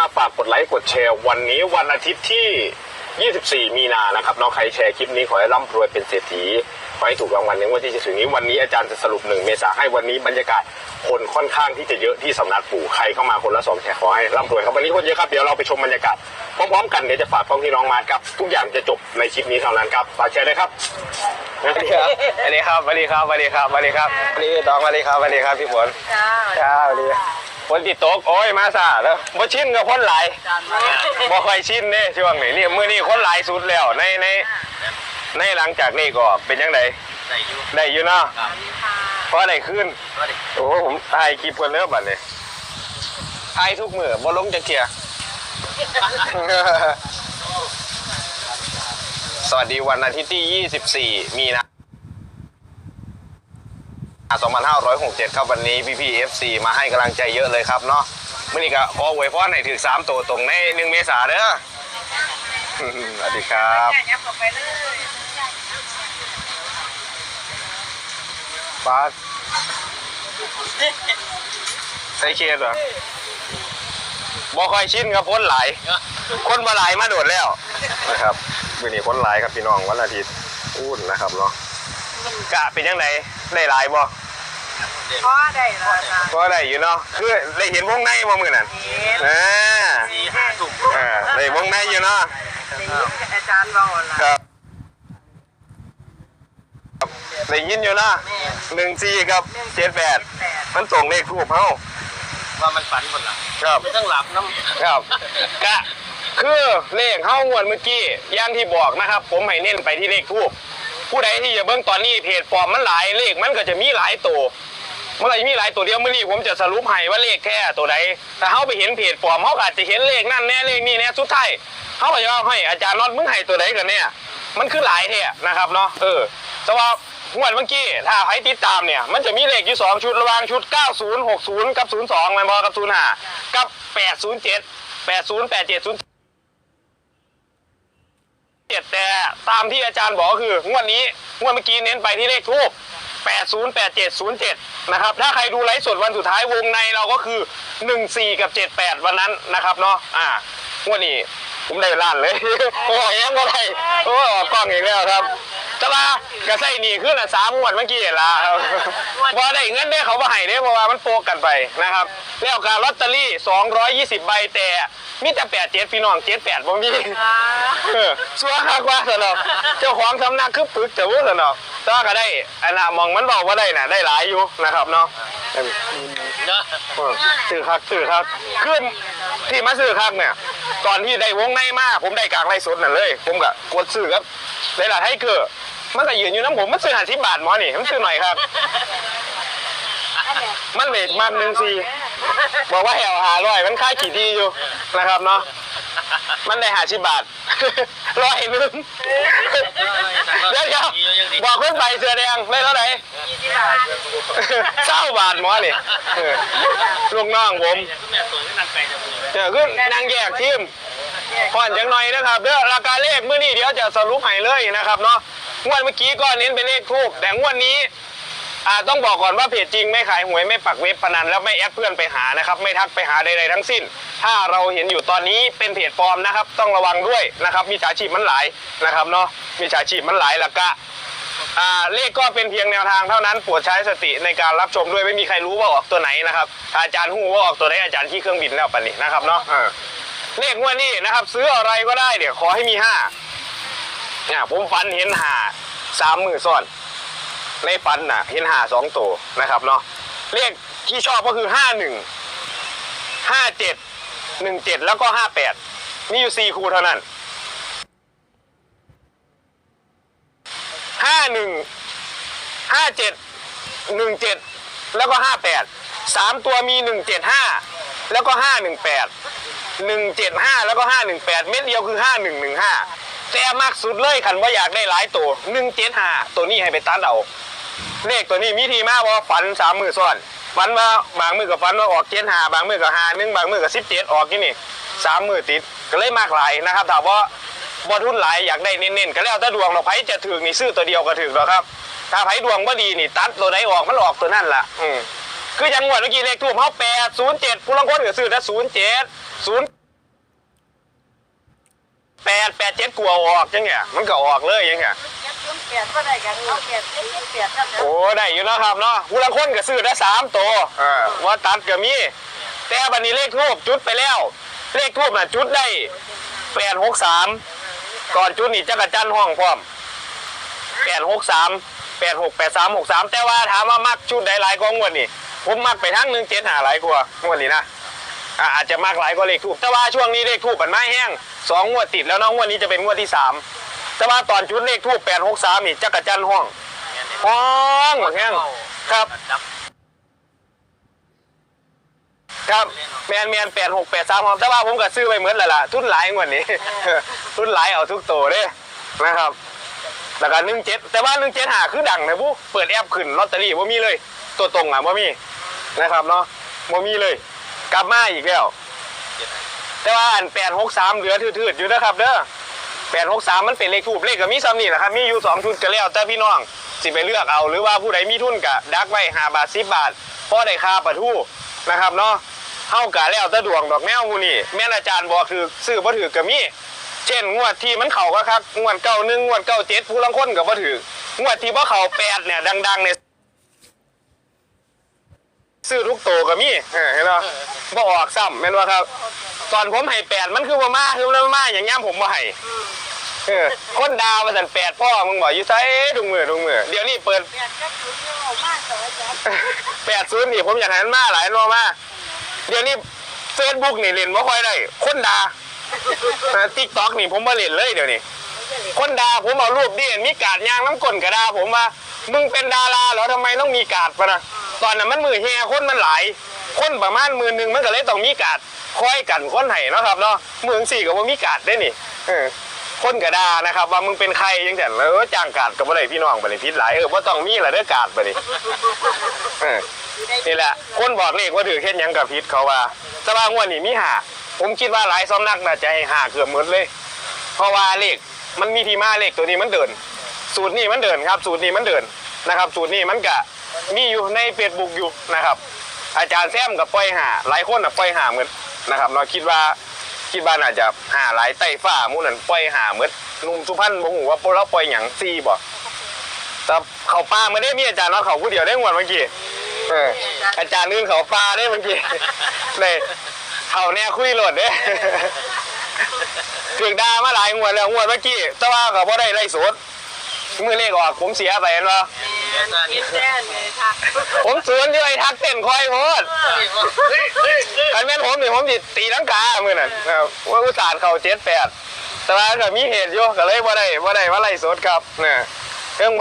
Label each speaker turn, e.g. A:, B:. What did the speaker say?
A: มาฝากกดไลค์กดแชร์วันนี้วันอาทิตย์ที่ 24 มีนานะครับเน้องใครแชร์คลิปนี้ขอให้ร่ำรวยเป็นเศรษฐีขอให้ถูกรางวัลในงวันที่จะถึงนี้วันนี้อาจารย์จะสรุปหนึ่งเมษาให้วันนี้บรรยากาศคนค่อนข้างที่จะเยอะที่สำนักปู่ใครเข้ามาคนละสองแชร์ขอให้ร่ำรวยครับวันนี้คนเยอะครับเดี๋ยวเราไปชมบรรยากาศพร้อมๆกันเดี๋ยวจะฝากพ่อพี่น้องมาครับทุกอย่างจะจบในคลิปนี้เท่านั้นครับฝากแชร์เลยครับ
B: สวัสดีครับสวัสดีครับสวัสดีครับสวัสดีครับสวัสดีครับสวัสดีน้องสวัสดีครับสวัสดีครับพี่ฝน
C: จ้า
B: ครับสวัสดี ฝนติดตกโอ้ยมาซะแล้วบ่ชินกับคนหลายบ่ค่อยชินเด้ช่วงนี้นี่มื้อนี้คนหลายสุดแล้วในในในหลังจากนี้ก็เป็นยังไงได้อยู่เนาะเพราะได้ขึ้นโอ้ผมถ่ายคลิปกันเริ่มบัดนี้ถ่ายทุกมื้อบ่ลงจักเที่ยสวัสดีวันอาทิตย์ที่ 24 มีนา 2567 ครับวันนี้พี่พี่ๆ FC มาให้กำลังใจเยอะเลยครับเนาะมื่อนี้ก็ขออวยพรให้ถึง3ตัวตรงใน1เมษาเด้อสวัสดีครับ
C: บอกไปเลย
B: บาสใส่เคสเหรอบ่ค่อยชินครับพ้นหลาย คนมาหลายมาโดดแล้วนะครับมื่อนี้คนหลายครับพี่น้องวันอาทิตย์อุ่นนะครับเนาะกะเป็นยังไงได้หลายบ่
C: พอได้แล้วจ้า
B: ก็ได้อยู่เนาะคือได้เห็นวงในบ่มือนั่น
C: เห็น
B: อ่า
C: สี่ห้าถูก
B: อ่าได้วงในอยู่เนาะ
C: อาจารย์บอกละ
B: ครับได้ยินอยู่เนาะหนึ่งสี่กับเจ็ดแปด
C: แปด
B: มันส่งเลขทูบเฮา
D: ว่ามันฝันคนละ
B: ครับ
D: ไม่ต้องหลับน้
B: ครับกะคือเลขเฮางวดเมื่อกี้อย่างที่บอกนะครับ ผมให้เน้นไปที่เลขทูบผู้ใดที่จะเบิ่งตอนนี้เพจปลอมมันหลายเลขมันก็จะมีหลายตัว มันก็จะมีหลายตัวเดียวเมื่อนี้ผมจะสรุปให้ว่าเลขแค่ตัวใดแต่เฮาไปเห็นเพจปลอมเฮาก็อาจจะเห็นเลขนั่นแน่เลขนี่แน่สุดท้ายเฮาก็จะว่าให้อาจารย์น็อตมึงให้ตัวใดกันเนี่ยมันคือหลายแท้นะครับเนาะเออแต่ว่างวดเมื่อกี้ถ้าใครติดตามเนี่ยมันจะมีเลขอยู่สองชุดระหว่างชุด 90 60 กับ 02แม่นบ่กับ 05 กับ 807 80 87 0 เจ็ดแต่ตามที่อาจารย์บอกคืองวดนี้งวดเมื่อกี้เน้นไปที่เลขทูบ808707 นะครับ ถ้าใครดูไลฟ์สดวันสุดท้ายวงในเราก็คือ 14 กับ 78 วันนั้นนะครับเนาะอ่างวดนี้ผมได้ล้านเลย โอ้ยยังก็ได้โอ้ออกกล้องอีกแล้วครับ แต่ว่ากระใส่หนีขึ้นอะสามงวดเมื่อกี้ละครับพอได้เงินได้เขามาให้เด้เพราะว่ามันโปกกันไปนะครับ แล้วการลอตเตอรี่ 220 ใบแต่มีแต่87พี่น้อง78บ่มีเออสัวคักว่าสนอกเจ้าของสำนักคือปึกแต่ว่าสนอกแต่ว่าก็ได้อันน่ะมองมันบอกว่าได้น่ะได้หลายอยู่นะครับเนาะำ
D: เนาะ
B: เออซื้อคักซื้อคักขึ้นที่มาซื้อคักเนี่ยก่อนที่ได้วงในมาผมได้กลางไรสดนั่นเลย ผมก็กดซื้อครับ หลายๆให้เกิดมันก็ยืนอยู่น้ำผมมันซื้อหาสิบบาทหมอนี่มันซื้อหน่อยครับ มันเลทมันหนึ่งสี่บอกว่าแหวหาร้อยมันค่าขี่ดีอยู่นะครับเนาะมันได้หาสิบบาทร้อยหนึงเดี๋ยวเดี๋ยวบอกเพื่อนไปเสือแดงได้เท่าไหร่
C: ยี่สิบาท
B: เศร้าบาทหมอนี่เออลูกน้องผม
D: เลย
B: เดี๋ยวขึ้นนางแยกทีม ผ่อนจังหน่อยนะครับเด้อราคาเลขเมื่อนี้เดี๋ยวจะสรุปให้เลยนะครับเนาะงวดเมื่อกี้ก็เน้นเป็นเลขทูบแต่งวดนี้อ่าต้องบอกก่อนว่าเพจจริงไม่ขายหวยไม่ปักเว็บพนันแล้วไม่แอดเพื่อนไปหานะครับ ไม่ทักไปหาใดๆทั้งสิ้น ถ้าเราเห็นอยู่ตอนนี้เป็นเพจปลอมนะครับ ต้องระวังด้วยนะครับมีฉาชีพมันหลายนะครับเนาะมีฉาชีพมันหลายละกะอ่าเลขก็เป็นเพียงแนวทางเท่านั้นโปรดใช้สติในการรับชมด้วยไม่มีใครรู้ว่าออกตัวไหนนะครับถ้าอาจารย์หูว่าออกตัวไหนอาจารย์ขี่เครื่องบินแล้วปะนี่นะครับเนาะ เออเลขงวดนี้นะครับ ซื้ออะไรก็ได้เดี๋ยวขอให้มีห้าเนี่ยผมฝันเห็นหาสามมือซ้อน ในฟันน่ะ เห็นหาสองตัวนะครับเนาะเลขที่ชอบก็คือห้าหนึ่งห้าเจ็ดหนึ่งเจ็ดแล้วก็ห้าแปดมีอยู่สี่คู่เท่านั้นห้าหนึ่งห้าเจ็ดหนึ่งเจ็ดแล้วก็ห้าแปดสามตัวมีหนึ่งเจ็ดห้าแล้วก็ห้าหนึ่งแปด หนึ่งเจ็ดห้าแล้วก็ห้าหนึ่งแปดเม็ดเดียวคือห้าหนึ่งหนึ่งห้าแต่มากสุดเลยคันว่าอยากได้หลายตัวหนึ่งเจ็ดห้าตัวนี้ให้ไปตัดเอา เลขตัวนี้มีทีมากว่าฝันสามมือซ้อนฝันว่าบางมือกับฝันว่าออกเจ็ดหาบางมือกับหาหนึ่งบางมือกับสิบเจ็ดออกที่นี่สามมือติดก็เลยมากหลายนะครับถามว่าบอทุนหลายอยากได้เน้นๆก็แล้วแต่ดวงเราไผจะถึงนี่ซื้อตัวเดียวก็ถึงหรอครับ ถ้าไผดวงบ่ดีนี่ตัดตัวไหนออกมันออกตัวนั่นล่ะ อืม คือยังงวดเมื่อกี้เลขทูบเขาแปดศูนย์เจ็ดผู้ลังคนก็ซื้อแต่ศูนย์เจ็ดศูนย์แปดแปดเจ็ดกลัวออกจังเนี่ยมันก็ออกเลยยังเนี่ย
C: เจ็ดศูนย์แปดก็ได้กันเอาแปดเจ็ดเจ็ดแปดนั่นแหละ
B: โอ้ได้อยู่นะครับเนาะผู้ละคนก็ซื้อได้สามตัวว่าตัดก็มีแต่บันนี้เลขทูบจุดไปแล้ว เลขทูบน่ะจุดได้แปดหกสามก่อนจุดนี่จักรจันห้องพร้อมแปดหกสามแปดหกแปดสามหกสามแต่ว่าถามว่ามักชุดใดหลายกว่างวดนี่ ผมมักไปทั้งหนึ่งเจ็ดหาหลายกว่างวดนี้นะอะอาจจะมากหลายกว่าเลขทูบแต่ว่าช่วงนี้เลขทูบมันไม่แห้งสองงวดติดแล้วน้องงวดนี้จะเป็นงวดที่สามแต่ว่าตอนชุดเลขทูบแปดหกสามนี่จักรจันทร์ห้องห้องหมดแห้งครับ ครับแมนแมนแปดหกแปดสามแต่ว่าผมก็ซื้อไปเหมือนแหละล่ะทุนหลายงวดนี้ ทุนหลายเอาทุกโตเด้นะครับแล้วก็หนึ่งเจ็ดแต่ว่าหนึ่งเจ็ดหาคือดังนะผู้เปิดแอปขึ้นลอตเตอรี่ว่ามีเลย ตัวตรงอะว่มีนะครับเนาะว่มีเลย กลับมาอีกแล้ว แต่ว่าอันแปดหกสามเหลือทืดๆอยู่นะครับเด้อแปดหกสามมันเป็นเลขถูกเลขกับมีซ้ำนี่แหละครับ มีอยู่สองชุดก็แล้วแต่พี่น้องสิไปเลือกเอา หรือว่าผู้ใดมีทุนกะดักไว้ห้าบาทสิบบาทพ่อได้ค่าปะทู่นะครับเนาะเฮากะแล้วแต่ดวงดอกแนวมูนี่แม่อาจารย์บอกคือซื้อบ่ถือกับมีเช่นงวดที่มันเข่าก็ครับงวดเก้าหนึ่งงวดเก้าเจ็ดผู้ลังคนกับบ่ถืองวดที่บ่เข่าแปดเนี่ยดังๆเนี่ย ซื้อทุกโตวก็มีเออเห็นป่ะบ่ออกซ้ำแม่นว่าครับ ตอนผมให้แปดมันคือบ่มาคือบ่มาอย่างเงี้ยผมบ่ให้เออคนดาวมาสั่นแปดพ่อมึงบอกอยู่ไสถุงมือถุงมือเดี๋ยวนี้เปิด
C: แปดเจ็ดศูนย์เอามากต่ออาจารย์
B: แปดศูนย์นี่ผมอยากให้มันมาหลายรอบมาเดี๋ยวนี้เฟซบุ๊กนี่เล่นบ่ค่อยได้ คนด่าติ๊กต็อกนี่ผมมาเล่นเลยเดี๋ยวนี้ คนด่าผมเอารูปดิมีการดยางน้ำกลนกระดาผมว่ามึงเป็นดาราเหรอทำไมต้องมีการดปะนะ ตอนนั้นมันมือแห่คนมันหลาย คนประมาณมือหนึ่งมันก็เลยต้องมีกาดคอยกันคนไห้นะครับเนาะมือสี่ก็ว่ามีกาดได้นี่คนกระดานะครับ ว่ามึงเป็นใครยังแต่เออจ้างการดกับอะไรพี่น้องไปเลยพิษหลายเออว่าต้องมีแหละเด้อกาดไปเออนี่แหละคนบอกเลขว่าถือแค่ยังกับพิษเขาว่าแต่ว่างวดนี้มีหาผมคิดว่าหลายซ้อมนักน่าจะให้หาเกือบหมดเลย เพราะว่าเลขมันมีทีมาเลขตัวนี้มันเดิน สูตรนี้มันเดินครับ สูตรนี้มันเดิน นะครับ สูตรนี้มันกะมีอยู่ในเฟซบุ๊กอยู่นะครับ อาจารย์แซมกับปล่อยหาหลายคนน่ะปล่อยหาเหมือนนะครับเราคิดว่าคิดว่าน่าจะหาหลายไต้ฟ้ามูนั้นปล่อยหาเหมือนลุงสุพรรณบ่ฮู้ว่าพวกเราปล่อยหยังซีบ่แต่เขาป้าไม่ได้มีอาจารย์เนาะเขาผู้เดียวได้งวดเมื่อกี้เอออาจารย์นื่นเขาป้าได้เมื่อกี้เลยเขาแน่คุยหลดเด้ถึงดามาหลายงวดแล้วงวดเมื่อกี้แต่ว่าก็บ่ได้ไล่สดมือเลขออกผมเสียไปเห็น บ่
C: คิดแน่เลยค่ะ
B: ผมสวนอยู่ไอ้ทักเต้นคอยโพดคันแม่นผมนี่ผมสิตีลังกามื้อนั้นนะครับว่าอุตส่าห์เข้า78แต่ว่าก็มีเหตุอยู่ก็เลยบ่ได้บ่ได้มาไล่สดครับเนี่ยเรื่อง